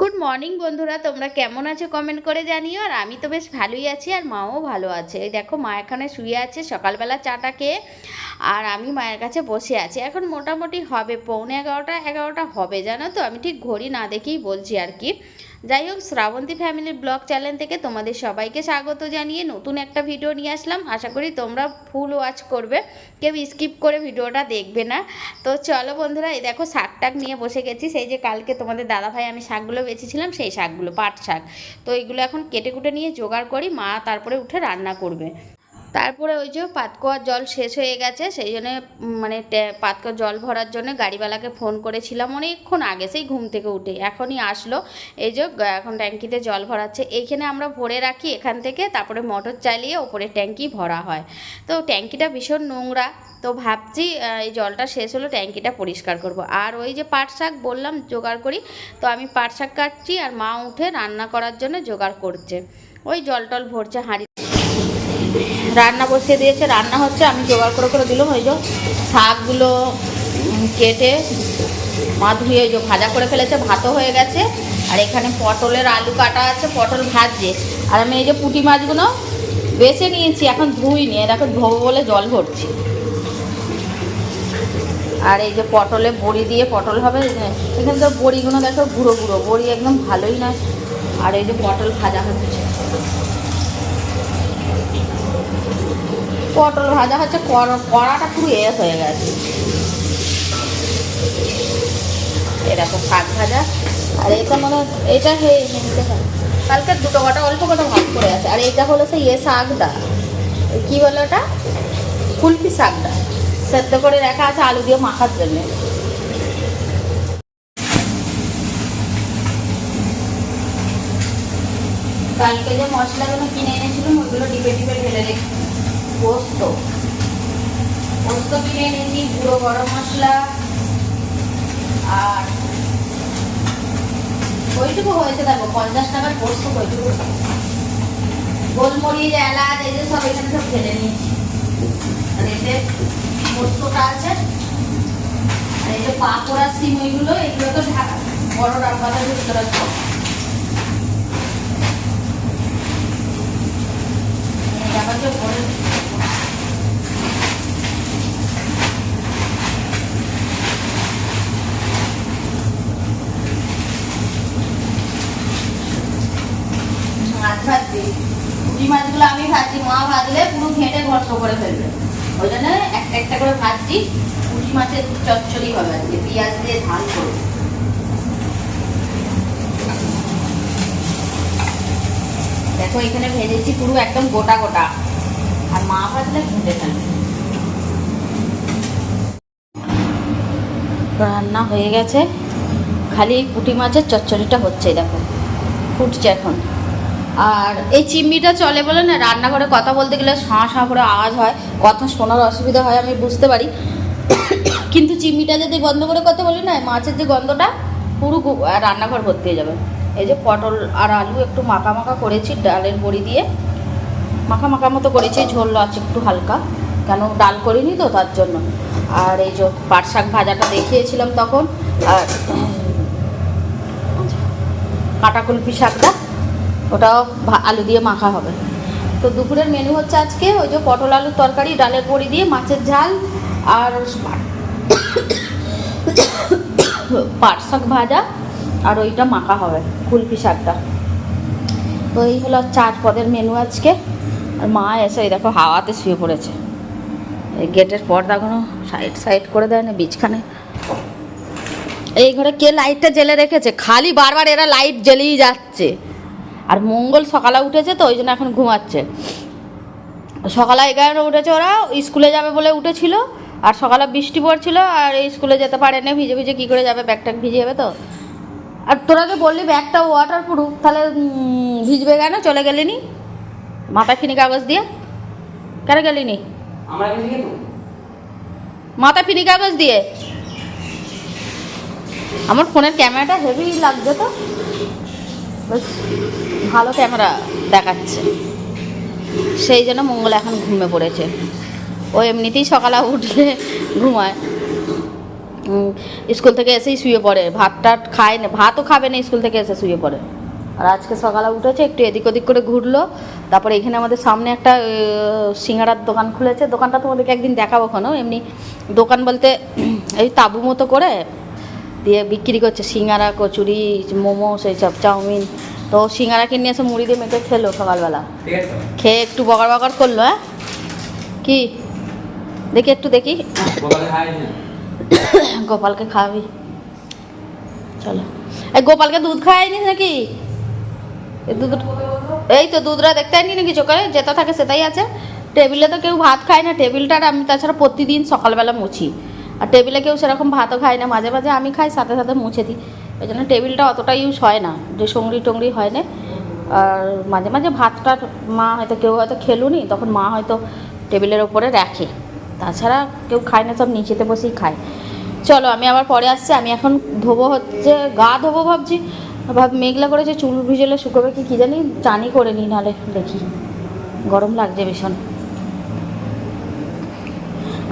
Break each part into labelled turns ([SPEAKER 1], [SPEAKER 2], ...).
[SPEAKER 1] Good morning বন্ধুরা। তোমরা কেমন আছো? কমেন্ট করে জানিও। আর আমি তো বেশ ভালোই আছি, আর মাও ভালো আছে। দেখো, মা এখানে শুয়ে আছে, সকালবেলা চাটা খেয়ে, আর আমি মায়ের কাছে বসে আছি। এখন মোটামুটি হবে, পৌনে এগারোটা এগারোটা হবে, জানো তো? আমি ঠিক ঘড়ি না দেখেই বলছি আর কি। যাই হোক শ্রাবন্তী ফ্যামিলির ব্লগ চ্যানেল থেকে তোমাদের সবাইকে স্বাগত জানিয়ে নতুন একটা ভিডিও নিয়ে আসলাম। আশা করি তোমরা ফুল ওয়াচ করবে, কেউ স্কিপ করে ভিডিওটা দেখবে না। তো চলো বন্ধুরা, এই দেখো শাক টাক নিয়ে বসে গেছি। সেই যে কালকে তোমাদের দাদা ভাই আমি শাকগুলো বেঁচেছিলাম সেই শাকগুলো, পাট শাক। তো এইগুলো এখন কেটে কুটে নিয়ে জোগাড় করি, মা তারপরে উঠে রান্না করবে। তারপরে ওই যে পাতকোয়ার জল শেষ হয়ে গেছে, সেই জন্য মানে পাতকোয়ার জল ভরার জন্য গাড়িওয়ালাকে ফোন করেছিলাম অনেকক্ষণ আগে, সেই ঘুম থেকে উঠে এখনই আসলো। এই যে এখন ট্যাঙ্কিতে জল ভরাচ্ছে, এইখানে আমরা ভরে রাখি এখান থেকে, তারপরে মোটর চালিয়ে ওপরে ট্যাঙ্কি ভরা হয়। তো ট্যাঙ্কিটা ভীষণ নোংরা, তো ভাবছি এই জলটা শেষ হলো, ট্যাঙ্কিটা পরিষ্কার করব। আর ওই যে পাট শাক বললাম, জোগাড় করি, তো আমি পাট শাক কাটছি, আর মা উঠে রান্না করার জন্য জোগাড় করছে। ওই জল টল ভরছে হাঁড়ি রান্না বসিয়ে দিয়েছে, রান্না হচ্ছে, আমি জোগাড় করে করে দিলাম, ওই যে শাকগুলো কেটে মা ধুয়ে ওই যে ভাজা করে ফেলেছে, ভাতও হয়ে গেছে, আর এখানে পটলের আলু কাটা আছে, পটল ভাজছে। আর আমি এই যে পুঁটি মাছগুলো বেছে নিয়েছি, এখন ধুই নিয়ে দেখো ধোবো বলে জল ভরছি। আর এই যে পটলে বড়ি দিয়ে পটল হবে এখানে তো বড়িগুলো দেখো গুঁড়ো গুঁড়ো, বড়ি একদম ভালোই না আর এই যে পটল ভাজা হচ্ছে। পটল ভাজা হচ্ছে কড়- কড়াটা পুরো এ হয়ে গেছে। এরকম শাক ভাজা। আর এটা মানে এটা হয়। কালকে দুটো কটা, অল্প কটা ভাত করে আছে। আর এটা হলো সেই এ শাকটা। কি বলে ওটা? কুলপি শাকটা। সেদ্ধ করে রাখা আছে আলু দিয়ে মাখার জন্য। কালকে যে মশলাগুলো কিনে এনেছিলাম ওইগুলো ডিপে ডিপে ঢেলে রেখে পোস্ত। পোস্ত কিনে এনেছি গুঁড়ো গরম মশলা আর ওইটুকু হয়েছে দেখো, পঞ্চাশ টাকার পোস্ত ওইটুকু। গোলমরিচ, এলাচ, এই যে সব এখানে সব ঢেলে নিয়েছি। আর এতে পোস্তটা আছে। আর এই যে পাঁপড়া সিম ওইগুলো, এগুলো তো ঢাকা বড় ডাব্বাটার ভিতরে আছে। এই ডাব্বাতে ভরে মাছ ভাজছি পুঁটি মাছগুলো আমি ভাজছি মা ভাজলে পুরো ঘেঁটে ঘর্ষ করে ফেলবে। ওই জন্য একটা একটা করে ভাজছি, পুঁটি মাছের চচ্চড়ি হবে আজকে, পেঁয়াজ দিয়ে ঝাল করব। দেখো, এখানে ভেজেছি পুরো একদম গোটা গোটা। আর মা ভাজলে ঘেঁটে ফেলবে। রান্না হয়ে গেছে। খালি পুঁটি মাছের চচ্চড়িটা হচ্ছে, দেখো। ফুটছে এখন। আর এই চিমনিটা চলে বলে না, রান্নাঘরে কথা বলতে গেলে শাঁ শাঁ করে আওয়াজ হয়, কথা শোনার অসুবিধা হয়, আমি বুঝতে পারি। কিন্তু চিমনিটা যদি বন্ধ করে কথা বলি না মাছের যে গন্ধটা, পুরো রান্নাঘর ভর্তি হয়ে যাবে। এই যে পটল আর আলু একটু মাখা মাখা করেছি, ডালের বড়ি দিয়ে। মাখা মাখা মতো করেছি, ঝোল আছে একটু হালকা। কেন ডাল করিনি তো, তার জন্য। আর এই যে পাট শাক ভাজাটা দেখিয়েছিলাম তখন, আর কাটা কুলপি শাকটা। ওটাও আলু দিয়ে মাখা হবে। তো দুপুরের মেনু হচ্ছে আজকে ওই যে পটল আলুর তরকারি, ডালের বড়ি দিয়ে মাছের ঝাল আর পাট- শাক ভাজা আর ওইটা মাখা হবে কুলপি শাকটা। তো এই হলো চার পদের মেনু আজকে। আর মা এসে এই দেখো হাওয়াতে শুয়ে পড়েছে। গেটের পর্দাগুলো সাইড সাইড করে দেয় না বিছখানে এই ঘরে কে লাইটটা জেলে রেখেছে? খালি বারবার এরা লাইট জ্বেলেই যাচ্ছে। আর মঙ্গল সকালে উঠেছে তো ওই জন্য এখন ঘুমাচ্ছে। সকালে এগারোটা উঠেছে ওরা স্কুলে যাবে বলে উঠেছিল আর সকালে বৃষ্টি পড়ছিল আর এই স্কুলে যেতে পারে না ভিজে ভিজে কী করে যাবে ব্যাগটা ভিজে যাবে তো। আর তোরা যে বললি ব্যাগটা ওয়াটার প্রুফ তাহলে ভিজবে কেন? চলে গেলি নি? মাথায় ফিনি কাগজ দিয়ে? কেন গেলি নি?
[SPEAKER 2] আমরা গেছি তো
[SPEAKER 1] মাথায় ফিনি কাগজ দিয়ে? আমার ফোনের ক্যামেরাটা হেভি লাগছে তো। বেশ ভালো ক্যামেরা দেখাচ্ছে। সেই জন্য মঙ্গল এখন ঘুমে পড়েছে। ও এমনিতেই সকালে উঠলে ঘুমায়। স্কুল থেকে এসেই শুয়ে পড়ে। ভাত টাত খায় না, ভাতও খাবে না, স্কুল থেকে এসে শুয়ে পড়ে। আর আজকে সকালে উঠেছে, একটু এদিক ওদিক করে ঘুরলো। তারপরে এখানে আমাদের সামনে একটা সিঙ্গারার দোকান খুলেছে। দোকানটা তোমাদেরকে একদিন দেখাবো কোনো এমনি দোকান বলতে, এই তাবু মতো করে দিয়ে বিক্রি করছে সিঙ্গারা কচুরি মোমো সেই সব চাউমিন। তো সিঙ্গারা কিনে এসে মুড়ি দিয়ে মেখে খেলো সকালবেলা। খেয়ে একটু বগর বকার করল হ্যাঁ? কি? দেখি একটু দেখি। গোপালকে খাওয়াবি। চলো। এই গোপালকে দুধ খাওয়াইনি নাকি? এই দুধ এই তো দুধটা দেখতে আইনি নাকি চোখে? যেটা থাকে সেটাই আছে। টেবিলে তো কেউ ভাত খায় না। টেবিলটা আমি তাছাড়া প্রতিদিন সকালবেলা মুছি। আর টেবিলে কেউ সেরকম ভাতও খায় না। মাঝে মাঝে আমি খাই, সাথে সাথে মুছে দিই। ওই জন্য টেবিলটা অতটা ইউজ হয় না, যে সঙ্গড়ি টঙ্গড়ি হয় না। আর মাঝে মাঝে ভাতটা মা হয়তো কেউ হয়তো খেলুনি, তখন মা হয়তো টেবিলের ওপরে রাখে। তাছাড়া কেউ খায় না, সব নিচেতে বসেই খায়। চলো, আমি আবার পরে আসছি। আমি এখন ধোবো হচ্ছে, গা ধোবো ভাবছি। ভাব মেঘলা করেছে, চুল ভিজলে শুকোবে কি, কী জানি চানি করে নিই, নাহলে দেখি। গরম লাগছে ভীষণ।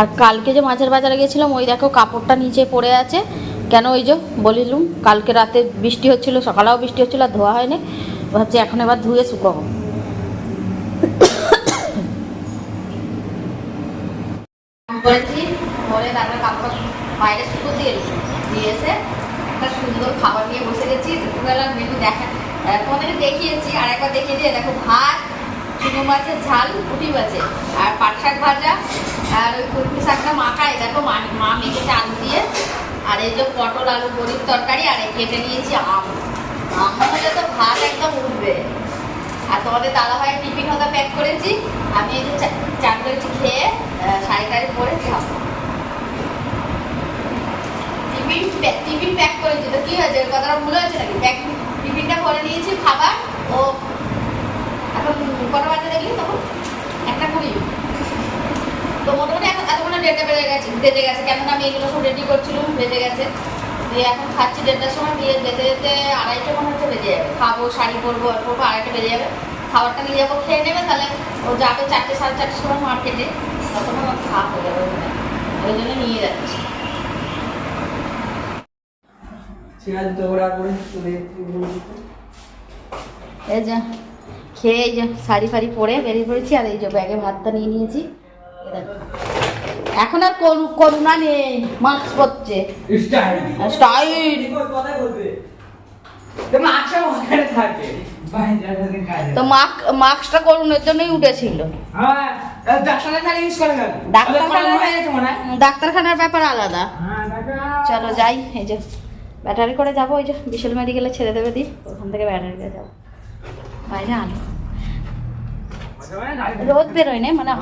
[SPEAKER 1] আর কালকে যে মাছের বাজারে গেছিলাম, ওই দেখো কাপড়টা নিচে পড়ে আছে। কেন ওই যে বলিলুম, কালকে রাতে বৃষ্টি হচ্ছিল, সকালেও বৃষ্টি হচ্ছিল আর ধোয়া হয়নি। হচ্ছে এখন এবার ধুয়ে শুকাবো। শুকো খাবার নিয়ে বসে গেছি। দুপুরবেলা মেনু দেখা তোমাদেরকে দেখিয়েছি আর একবার দেখিয়ে দিয়ে দেখো ভাত চুনো মাছের ঝাল, পুঁটি মাছের। আর পাট শাক ভাজা, আর ওই কুলপি শাকটা মাখায়। দেখো মা মা মেখেছে আলু দিয়ে। আর এই যে পটল, আলু বড়ির তরকারি, আর এই কেটে নিয়েছি আম। আম হলে তো ভাত একদম উঠবে। আর তোমাদের দাদা ভাইয়ের টিফিন হতে প্যাক করেছি। আমি এই যে চান করেছি খেয়ে শাড়ি টাড়ি পরে খাব। টিফিন টিফিন প্যাক করেছি। তো কি হয়েছে? কথাটা ভুল হয়েছে নাকি? প্যাক টিফিনটা করে নিয়েছি, খাবার ও এখন কটা বাজে দেখলি তখন? একটা কুড়ি। তো মোটামুটি এখন এতক্ষণে ডেটটা বেড়ে গেছে বেজে গেছে। কেননা আমি এগুলো সব রেডি করছিলাম বেজে গেছে। দিয়ে এখন খাচ্ছি দেড়টার সময় দিয়ে যেতে যেতে আড়াইটা মনে হচ্ছে বেজে যাবে। খাব শাড়ি পরবো আর পরবো আড়াইটা বেজে যাবে। খাবারটা নিয়ে যাব খেয়ে নেবে তাহলে ও যাবে চারটে সাড়ে চারটের সময় মার্কেটে তখন আমার খাওয়া হয়ে যাবে ওই জন্য নিয়ে যাচ্ছি। এই যে। খেয়ে এই যে শাড়ি ফাড়ি পরে বেরিয়ে পড়েছি আর এই যে ব্যাগে ভাতটা নিয়ে নিয়েছি। এখন আর করু- করুণা নেই মাস্ক পরছে।
[SPEAKER 2] স্টাইল। বলবে? তো
[SPEAKER 1] মাস্ক মাস্কটা করুণের জন্যই উঠেছিল।
[SPEAKER 2] হ্যাঁ
[SPEAKER 1] ডাক্তারখানার
[SPEAKER 2] হয়ে হয়?
[SPEAKER 1] ডাক্তারখানার ব্যাপার আলাদা।
[SPEAKER 2] হ্যাঁ
[SPEAKER 1] চলো যাই এই যে ব্যাটারি করে যাব ওই যে বিশাল মেডিকেলে ছেড়ে দেবে দি ওখান থেকে ব্যাটারি করে যাব। বাইরে আলো। রোদ বেরোয় না মানে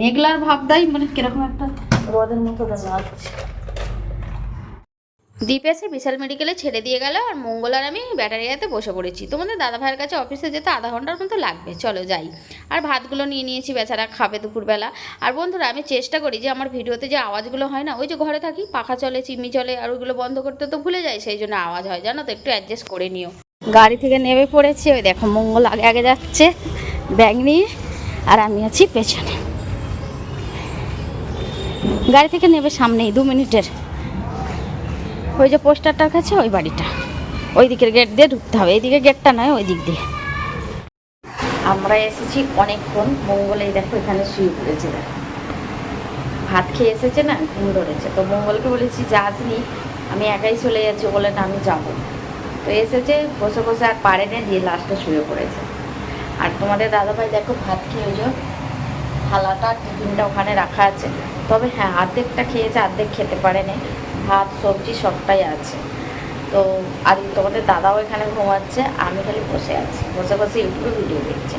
[SPEAKER 1] মেঘলার ভাবটাই মানে কীরকম একটা রোদের মতো লাগছে এসে বিশাল মেডিকেলে ছেড়ে দিয়ে গেল আর মঙ্গল আর আমি ব্যাটারিয়াতে বসে পড়েছি। তোমাদের দাদা ভাইয়ের কাছে অফিসে যেতে আধা ঘণ্টার মতো লাগবে। চলো যাই। আর ভাতগুলো নিয়ে নিয়েছি বেচারা খাবে দুপুরবেলা। আর বন্ধুরা আমি চেষ্টা করি যে আমার ভিডিওতে যে আওয়াজগুলো হয় না ওই যে ঘরে থাকি পাখা চলে চিমি চলে আর ওইগুলো বন্ধ করতে তো ভুলে যাই সেই জন্য আওয়াজ হয়। জানো তো একটু অ্যাডজাস্ট করে নিও। গাড়ি থেকে নেমে পড়েছি ওই দেখো মঙ্গল আগে আগে যাচ্ছে। ব্যাগ নিয়ে আর আমি আছি পেছনে। গাড়ি থেকে নেবে সামনেই, দু মিনিটের। ওই যে পোস্টারটার কাছে, ওই বাড়িটা। ওই দিকের গেট দিয়ে ঢুকতে হবে। এইদিকে গেটটা নয়, ওই দিক দিয়ে। আমরা এসেছি অনেকক্ষণ। মঙ্গলেই দেখো, এখানে শুয়ে পড়েছে দেখো। ভাত খেয়ে এসেছে না, ঘুম ধরেছে। তো মঙ্গলকে বলেছি যাসনি আমি একাই চলে যাচ্ছি। বলে, না, আমি যাব। তো এসেছে, বসে বসে আর পারে না, দিয়ে লাস্টে শুয়ে পড়েছে। আর তোমাদের দাদাভাই দেখো ভাত খেয়ে ওই যে থালাটা, টিফিনটা ওখানে রাখা আছে। তবে হ্যাঁ অর্ধেকটা খেয়েছে, অর্ধেক খেতে পারে না ভাত, সবজি সবটাই আছে। তো আর তোমাদের দাদাও এখানে ঘুমাচ্ছে, আমি খালি বসে আছি। বসে বসে ইউটিউবে ভিডিও দেখছি।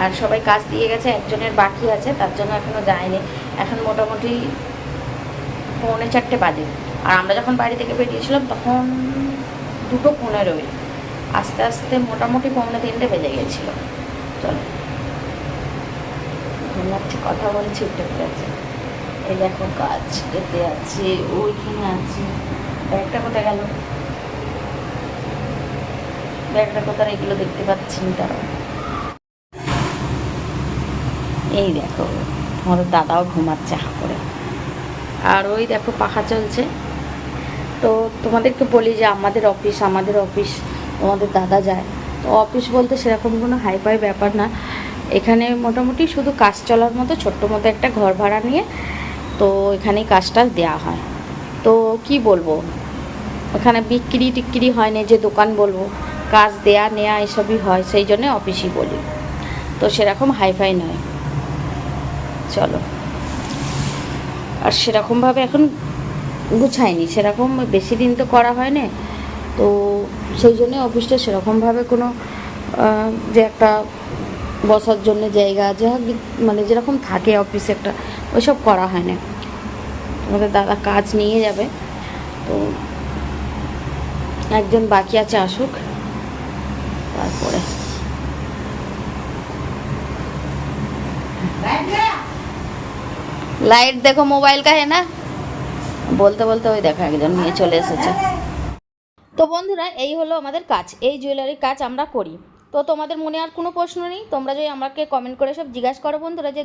[SPEAKER 1] আর সবাই কাজ দিয়ে গেছে, একজনের বাকি আছে, তার জন্য এখনও যায়নি। এখন মোটামুটি পৌনে চারটে বাজে। আর আমরা যখন বাড়ি থেকে বেরিয়েছিলাম, তখন দুটো পনেরোই। আস্তে আস্তে মোটামুটি পৌনে তিনটে বেজে গেছিল। চলো। ঘুমাচ্ছি, কথা বলছি, উঠে পড়েছে। এই দেখো গাছ এতে আছে, ওইখানে আছে। ব্যাগটা কোথায় গেল? ব্যাগটা কোথায়? এগুলো দেখতে পাচ্ছি তারা এই দেখো তোমাদের দাদাও ঘুমাচ্ছে হা করে। আর ওই দেখো, পাখা চলছে। তো তোমাদেরকে বলি যে আমাদের অফিস আমাদের অফিস তোমাদের দাদা যায়। তো অফিস বলতে সেরকম কোনো হাইফাই ব্যাপার না। এখানে মোটামুটি শুধু কাজ চলার মতো ছোট্ট মতো একটা ঘর ভাড়া নিয়ে তো এখানেই কাজটা দেওয়া হয়। তো কি বলব? ওখানে বিক্রি টিক্রি হয় না যে দোকান বলব। কাজ দেয়া নেয়া এসবই হয়, সেই জন্যে অফিসই বলি। তো সেরকম হাইফাই নয়। চলো। আর সেরকমভাবে এখন গুছায়নি সেরকম বেশি দিন তো করা হয় না তো সেই জন্য অফিসটা সেরকমভাবে কোনো যে একটা বসার জন্য জায়গা, যা মানে যেরকম থাকে অফিসে একটা, ওইসব করা হয় না। আমাদের দাদা কাজ নিয়ে যাবে, তো একজন বাকি আছে, আসুক। তারপরে। লাইট দেখো মোবাইল কাহে না? বলতে বলতে ওই দেখো একজন নিয়ে চলে এসেছে। তো বন্ধুরা, এই হলো আমাদের কাজ, এই জুয়েলারির কাজ আমরা করি। তো তোমাদের মনে আর কোনো প্রশ্ন নেই? তোমরা যদি আমাকে কমেন্ট করে সব জিজ্ঞাসা করো বন্ধুরা যে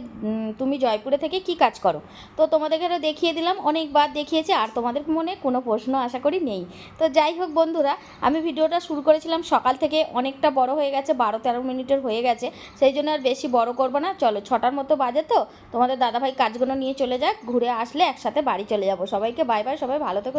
[SPEAKER 1] তুমি জয়পুরে থেকে কি কাজ করো? তো তোমাদেরকে দেখিয়ে দিলাম, অনেকবার দেখিয়েছি, আর তোমাদের মনে কোনো প্রশ্ন আশা করি নেই। তো যাই হোক বন্ধুরা, আমি ভিডিওটা শুরু করেছিলাম সকাল থেকে অনেকটা বড় হয়ে গেছে, বারো তেরো মিনিটের হয়ে গেছে। সেই জন্য আর বেশি বড় করব না, চলো ছটার মতো বাজে তো। তোমাদের দাদাভাই কাজগুলো নিয়ে চলে যাক, ঘুরে আসলে একসাথে বাড়ি চলে যাব। সবাইকে বাই বাই সবাই ভালো থেকো